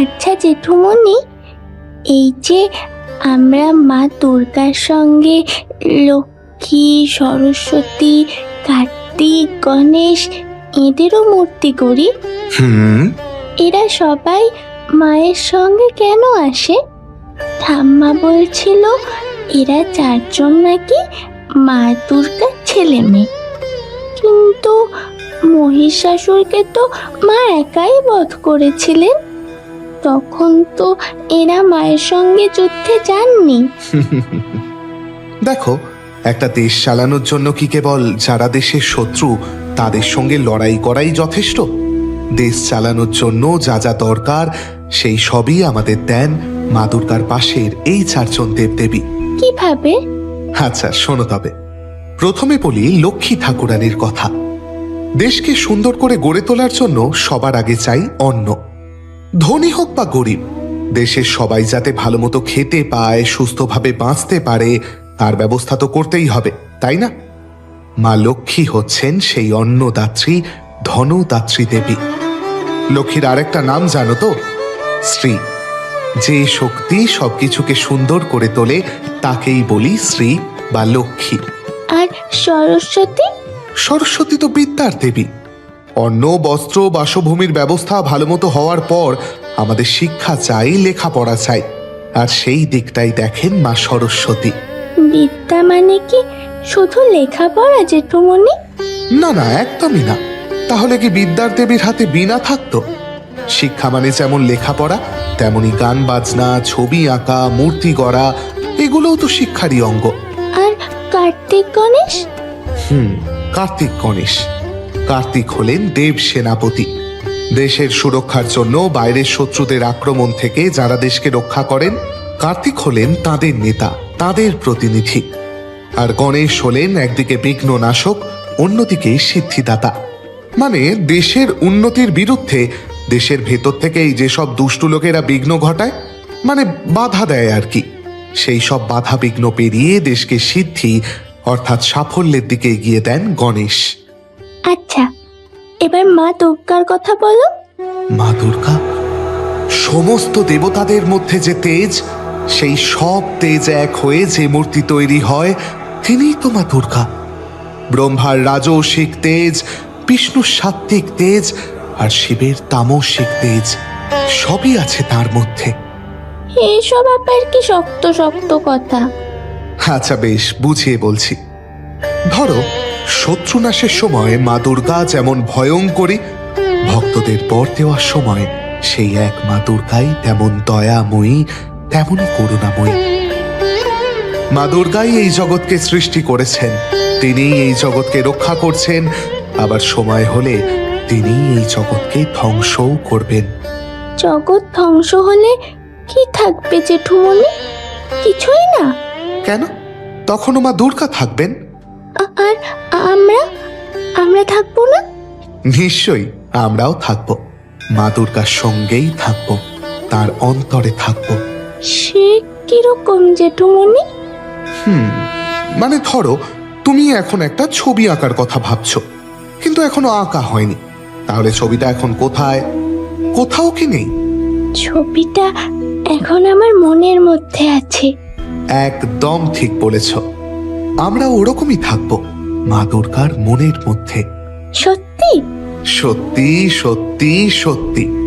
আচ্ছা জেঠুমনি এই যে আমরা মা দুর্গার সঙ্গে লক্ষ্মী সরস্বতী কার্তিক গণেশ এদেরও মূর্তি করি। হুম। এরা সবাই মায়ের সঙ্গে কেন আসে? ঠাম্মা বলছিল এরা চারজন নাকি মা দুর্গার ছেলে মেয়ে। কিন্তু মহিষাসুরকে তো মা একাই বধ করেছিলেন। তখন তো এরা মায়ের সঙ্গে যুদ্ধে যাননি। দেখো একটা দেশ চালানোর জন্য কি কেবল যারা দেশের শত্রু তাদের সঙ্গে লড়াই করাই যথেষ্ট? দেশ চালানোর জন্য যা যা দরকার সেই সবই আমাদের দেন মা দুর্গার পাশের এই চারজন দেবদেবী। কীভাবে? আচ্ছা শোনো তবে। প্রথমে বলি লক্ষ্মী ঠাকুরানীর কথা। দেশকে সুন্দর করে গড়ে তোলার জন্য সবার আগে চাই অন্ন। ধনী হোক বা গরিব দেশের সবাই যাতে ভালো মতো খেতে পায় সুস্থভাবে বাঁচতে পারে তার ব্যবস্থা তো করতেই হবে তাই না? মা লক্ষ্মী হচ্ছেন সেই অন্নদাত্রী ধনদাত্রী দেবী। লক্ষ্মীর আরেকটা নাম জানো তো? শ্রী যে শক্তি সবকিছুকে সুন্দর করে তোলে তাকেই বলি শ্রী বা লক্ষ্মী। আর সরস্বতী? সরস্বতী তো বিদ্যার দেবী। অন্ন বস্ত্র বাসভূমির ব্যবস্থা ভালোমতো হওয়ার পর আমাদের শিক্ষা চাই লেখাপড়া চাই। আর সেই দিকটাই দেখেন মা সরস্বতী। বিদ্যা মানে কি? শুধু লেখাপড়া জেঠুমনি না না একদমই না। তাহলে কি বিদ্যার দেবীর হাতে বিনা থাকতো? শিক্ষা মানে যেমন লেখাপড়া তেমনি গান বাজনা ছবি আঁকা মূর্তি গড়া এগুলোও তো শিক্ষারই অঙ্গ। আর কার্তিক গণেশ? হুম কার্তিক গণেশ। কার্তিক হলেন দেব সেনাপতি। দেশের সুরক্ষার জন্য বাইরের শত্রুদের আক্রমণ থেকে যারা দেশকে রক্ষা করেন কার্তিক হলেন তাদের নেতা। তাদের প্রতিনিধি। আর গণেশ হলেন একদিকে বিঘ্ন নাশক অন্যদিকে সিদ্ধিদাতা। মানে দেশের উন্নতির বিরুদ্ধে দেশের ভেতর থেকেই যেসব দুষ্টু লোকেরা বিঘ্ন ঘটায় মানে বাধা দেয় আর কি। সেই সব বাধা বিঘ্ন পেরিয়ে দেশকে সিদ্ধি অর্থাৎ সাফল্যের দিকে এগিয়ে দেন গণেশ। আচ্ছা এবার মা দুর্গার কথা বলো। মা দুর্গা সমস্ত দেবতাদের মধ্যে যে তেজ সেই সব তেজ এক হয়ে যে মূর্তি তৈরি হয় তিনিই তো মা দুর্গা। ব্রহ্মার রাজসিক তেজ বিষ্ণুর সাত্ত্বিক তেজ আর শিবের তামসিক তেজ সবই আছে তার মধ্যে। এসব আবার কি শক্ত শক্ত কথা? আচ্ছা বেশ বুঝিয়ে বলছি। ধরো শত্রুনাশের সময় মা দুর্গা যেমন ভয়ঙ্করী ভক্তদের বর দেওয়ার সময় সেই এক মা দুর্গাই তেমন দয়াময়ী তেমনই করুণাময়ী। মা দুর্গাই এই জগৎকে সৃষ্টি করেছেন। তিনি এই জগৎকে রক্ষা করছেন। আবার সময় হলে তিনি এই জগৎকে ধ্বংসও করবেন। জগৎ ধ্বংস হলে কি থাকবে জেঠুমনি কিছুই না। কেন? তখনও মা দুর্গা থাকবেন? আ- আর আমরা? আমরা থাকব না? নিশ্চয়ই আমরাও থাকব। মা দুর্গার সঙ্গেই থাকব। তার অন্তরে থাকব। সে কীরকম জেঠুমনি হুম মানে ধরো তুমি এখন একটা ছবি আঁকার কথা ভাবছ কিন্তু এখনও আঁকা হয়নি। তাহলে ছবিটা এখন কোথায়? কোথাও কি নেই? ছবিটা এখন আমার মনের মধ্যে আছে। একদম ঠিক বলেছ। আমরা ওরকমই থাকব মা দুর্গার মনের মধ্যে। সত্যি? সত্যি সত্যি সত্যি।